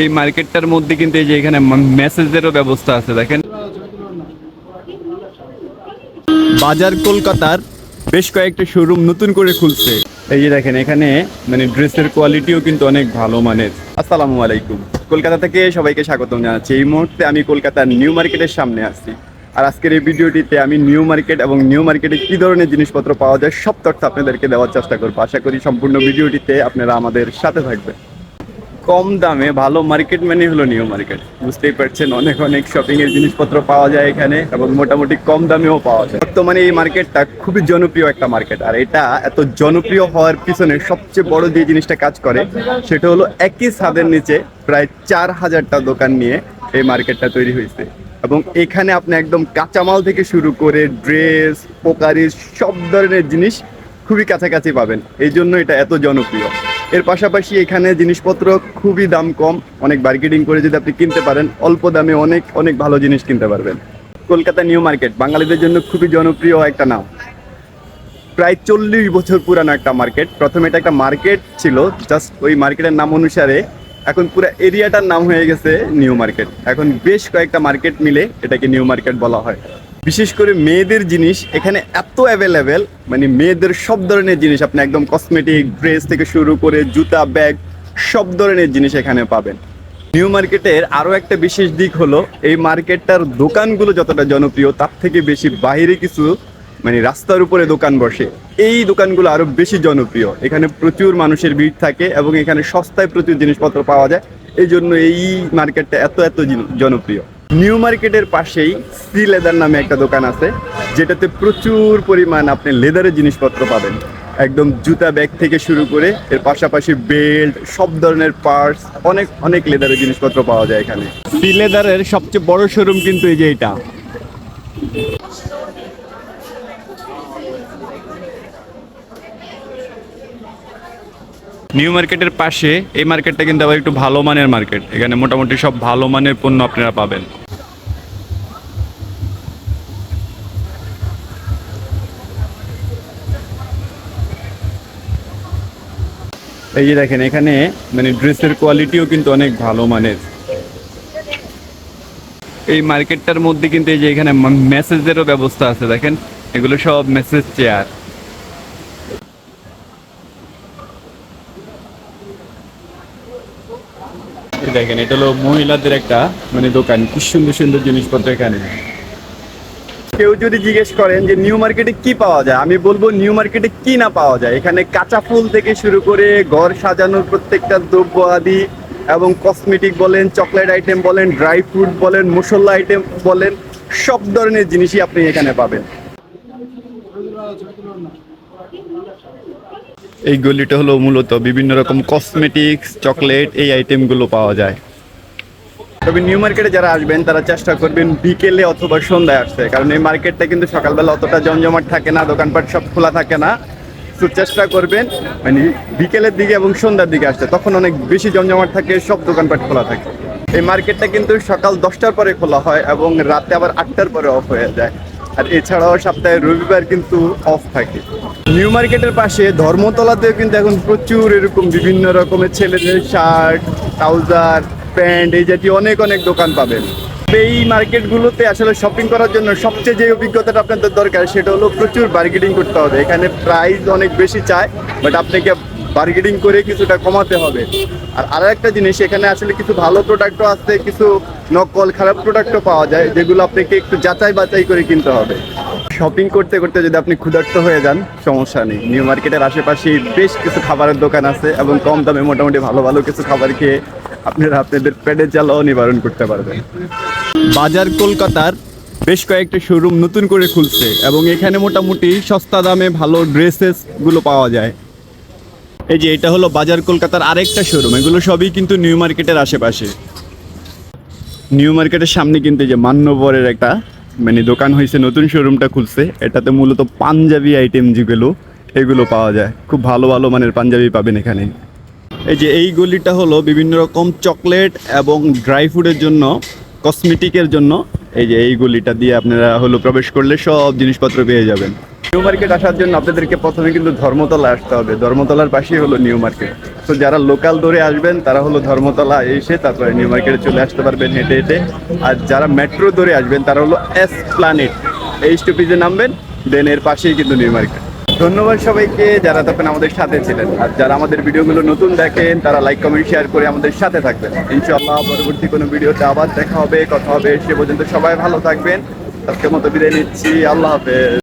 এই মার্কেটটার মধ্যে কিন্তু এই যে এখানে মেসেজেরও ব্যবস্থা আছে, দেখেন। বাজার কলকাতার বেশ কয়েকটা শোরুম নতুন করে খুলছে। এই যে দেখেন, এখানে মানে ড্রেসের কোয়ালিটিও কিন্তু অনেক ভালো মানের। আসসালামু আলাইকুম। কলকাতা থেকে সবাইকে স্বাগতম জানাচ্ছি। এই মুহূর্তে আমি কলকাতার নিউ মার্কেটের সামনে আসছি আর আজকের এই ভিডিওটিতে আমি নিউ মার্কেট এবং নিউ মার্কেটে কি ধরনের জিনিসপত্র পাওয়া যায়, সব তথ্য আপনাদেরকে দেওয়ার চেষ্টা করব। আশা করি সম্পূর্ণ ভিডিওটিতে আপনারা আমাদের সাথে থাকবেন। কম দামে ভালো মার্কেট মানে হলো নিউ মার্কেট বুঝতেই পারছেন, অনেক অনেক শপিং এর জিনিসপত্র পাওয়া যায় এখানে এবং মোটামুটি কম দামেও পাওয়া যায়। বর্তমানে এই মার্কেটটা খুবই জনপ্রিয় একটা মার্কেট আর এটা এত জনপ্রিয় হওয়ার পিছনে সবচেয়ে বড় যে জিনিসটা কাজ করে, সেটা হলো একই ছাদের নিচে প্রায় চার হাজারটা দোকান নিয়ে এই মার্কেটটা তৈরি হয়েছে। এবং এখানে আপনি একদম কাঁচামাল থেকে শুরু করে ড্রেস পোকারি সব ধরনের জিনিস খুবই কাছাকাছি পাবেন। এই জন্য এটা এত জনপ্রিয়। এর পাশাপাশি এখানে জিনিসপত্র খুবই দাম কম, অনেক বার্গেটিং করে যদি আপনি কিনতে পারেন, অল্প দামে অনেক অনেক ভালো জিনিস কিনতে পারবেন। কলকাতা নিউ মার্কেট, বাঙালিদের জন্য খুবই জনপ্রিয় একটা নাম। প্রায় চল্লিশ বছর পুরানো একটা মার্কেট। প্রথমে এটা একটা মার্কেট ছিল জাস্ট ওই মার্কেটের নাম অনুসারে এখন পুরো এরিয়াটার নাম হয়ে গেছে নিউ মার্কেট। এখন বেশ কয়েকটা মার্কেট মিলে এটাকে নিউ মার্কেট বলা হয়। বিশেষ করে মেয়েদের জিনিস এখানে এত অ্যাভেলেবেল মানে মেয়েদের সব ধরনের জিনিস আপনি একদম কসমেটিক ড্রেস থেকে শুরু করে জুতা ব্যাগ সব ধরনের জিনিস এখানে পাবেন। নিউ মার্কেটের আরও একটা বিশেষ দিক হলো, এই মার্কেটটার দোকানগুলো যতটা জনপ্রিয়, তার থেকে বেশি বাইরে কিছু মানে রাস্তার উপরে দোকান বসে। এই দোকানগুলো আরও বেশি জনপ্রিয়। এখানে প্রচুর মানুষের ভিড় থাকে এবং এখানে সস্তায় প্রচুর জিনিসপত্র পাওয়া যায়। এই জন্য এই মার্কেটটা এত এত জনপ্রিয়। নিউ মার্কেটের পাশেই সি লেদার নামে একটা দোকান আছে, যেটাতে প্রচুর পরিমাণ আপনি লেদারের জিনিসপত্র পাবেন। একদম জুতা ব্যাগ থেকে শুরু করে এর পাশাপাশি বেল্ট সব ধরনের পার্টস অনেক অনেক লেদারের জিনিসপত্র পাওয়া যায় এখানে। সি লেদারের সবচেয়ে বড় শোরুম কিন্তু এই যে এটা। নিউ মার্কেটের পাশে এই মার্কেটটা কিন্তু আবার একটু ভালো মানের মার্কেট এখানে মোটামুটি সব ভালো মানের পণ্য আপনারা পাবেন। এই যে দেখেন, এখানে মানে ড্রেসের কোয়ালিটিও কিন্তু অনেক ভালো মানের। এই মার্কেটটার মধ্যে কিন্তু এই যে এখানে মেসেজেরও ব্যবস্থা আছে, দেখেন? এগুলো সব মেসেজ চেয়ার দেখেন, এটা হলো মহিলাদের একটা মানে দোকান। কি সুন্দর সুন্দর জিনিসপত্র এখানে। কেউ যদি জিজ্ঞেস করেন যে নিউ মার্কেটে কি পাওয়া যায়, আমি বলব নিউ মার্কেটে কি না পাওয়া যায়। এখানে কাঁচা ফুল থেকে শুরু করে ঘর সাজানোর প্রত্যেকটা দ্রব্য আদি এবং কসমেটিক বলেন চকলেট আইটেম বলেন ড্রাই ফ্রুট বলেন, মশলা আইটেম বলেন, সব ধরনের জিনিসই আপনি এখানে পাবেন। এই গলিটা হলো মূলত বিভিন্ন রকম কসমেটিক্স চকলেট এই আইটেমগুলো পাওয়া যায়। তবে নিউ মার্কেটে যারা আসবেন, তারা চেষ্টা করবেন বিকেলে অথবা সন্ধ্যায় আসতে। কারণ এই মার্কেটটা কিন্তু সকালবেলা অতটা জমজমাট থাকে না, দোকানপাট সব খোলা থাকে না। তো চেষ্টা করবেন মানে বিকেলের দিকে এবং সন্ধ্যার দিকে আসতে। তখন অনেক বেশি জমজমাট থাকে, সব দোকানপাট খোলা থাকে। এই মার্কেটটা কিন্তু সকাল দশটার পরে খোলা হয় এবং রাতে আবার আটটার পরে অফ হয়ে যায়। আর এছাড়াও সপ্তাহে রবিবার কিন্তু অফ থাকে। নিউ মার্কেটের পাশে ধর্মতলাতেও কিন্তু এখন প্রচুর এরকম বিভিন্ন রকমের ছেলেদের শার্ট ট্রাউজার প্যান্ট এই জাতীয় অনেক অনেক দোকান পাবেন। এই মার্কেটগুলোতে আসলে শপিং করার জন্য সবচেয়ে যে অভিজ্ঞতাটা আপনাদের দরকার, সেটা হলো প্রচুর বার্গেটিং করতে হবে। এখানে প্রাইস অনেক বেশি চায় বাট আপনাকে বার্গেটিং করে কিছুটা কমাতে হবে। আর আরও একটা জিনিস, এখানে আসলে কিছু ভালো প্রোডাক্টও আছে, কিছু নকল খারাপ প্রোডাক্টও পাওয়া যায়, যেগুলো আপনাকে একটু যাচাই বাছাই করে কিনতে হবে। শপিং করতে করতে যদি আপনি ক্ষুধার্ত হয়ে যান, সমস্যা নেই। নিউ মার্কেটের আশেপাশে বেশ কিছু খাবারের দোকান আছে এবং কম দামে মোটামুটি ভালো ভালো কিছু খাবার খেয়ে আপনারা আপনাদের পেটের জ্বালাও নিবারণ করতে পারবেন। বাজার কলকাতার বেশ কয়েকটা শোরুম নতুন করে খুলছে এবং এখানে মোটামুটি সস্তা দামে ভালো ড্রেসেসগুলো পাওয়া যায়। এই যে এটা হলো বাজার কলকাতার আরেকটা শোরুম এগুলো সবই কিন্তু নিউ মার্কেটের আশেপাশে। নিউ মার্কেটের সামনে কিন্তু যে মান্যবরের একটা মানে দোকান হয়েছে নতুন শোরুমটা খুলছে। এটাতে মূলত পাঞ্জাবি আইটেম যেগুলো, এগুলো পাওয়া যায়। খুব ভালো ভালো মানের পাঞ্জাবি পাবেন এখানে। এই যে এই গলিটা হলো বিভিন্ন রকম চকলেট এবং ড্রাই ফ্রুটের জন্য কসমেটিকের জন্য, এই যে এই গলিটা দিয়ে আপনারা হলো প্রবেশ করলে সব জিনিসপত্র পেয়ে যাবেন। নিউ মার্কেট আসার জন্য আপনাদেরকে প্রথমে কিন্তু ধর্মতলা আসতে হবে। ধর্মতলার পাশেই হলো নিউ মার্কেট তো যারা লোকাল ধরে আসবেন, তারা হলো ধর্মতলা এসে তারপরে নিউ মার্কেটে চলে আসতে পারবেন হেঁটে হেঁটে। আর যারা মেট্রো ধরে আসবেন, তারা হলো এস প্ল্যানেট এই স্টপিজে নামবেন দেন এর পাশেই কিন্তু নিউ মার্কেট ধন্যবাদ সবাইকে, যারা তখন আমাদের সাথে ছিলেন। আর যারা আমাদের ভিডিওগুলো নতুন দেখেন, তারা লাইক কমেন্ট শেয়ার করে আমাদের সাথে থাকবেন। ইনশাআল্লাহ পরবর্তী কোনো ভিডিওতে আবার দেখা হবে, কথা হবে, সে পর্যন্ত সবাই ভালো থাকবেন। আজকের মতো বিদায় নিচ্ছি, আল্লাহ হাফেজ।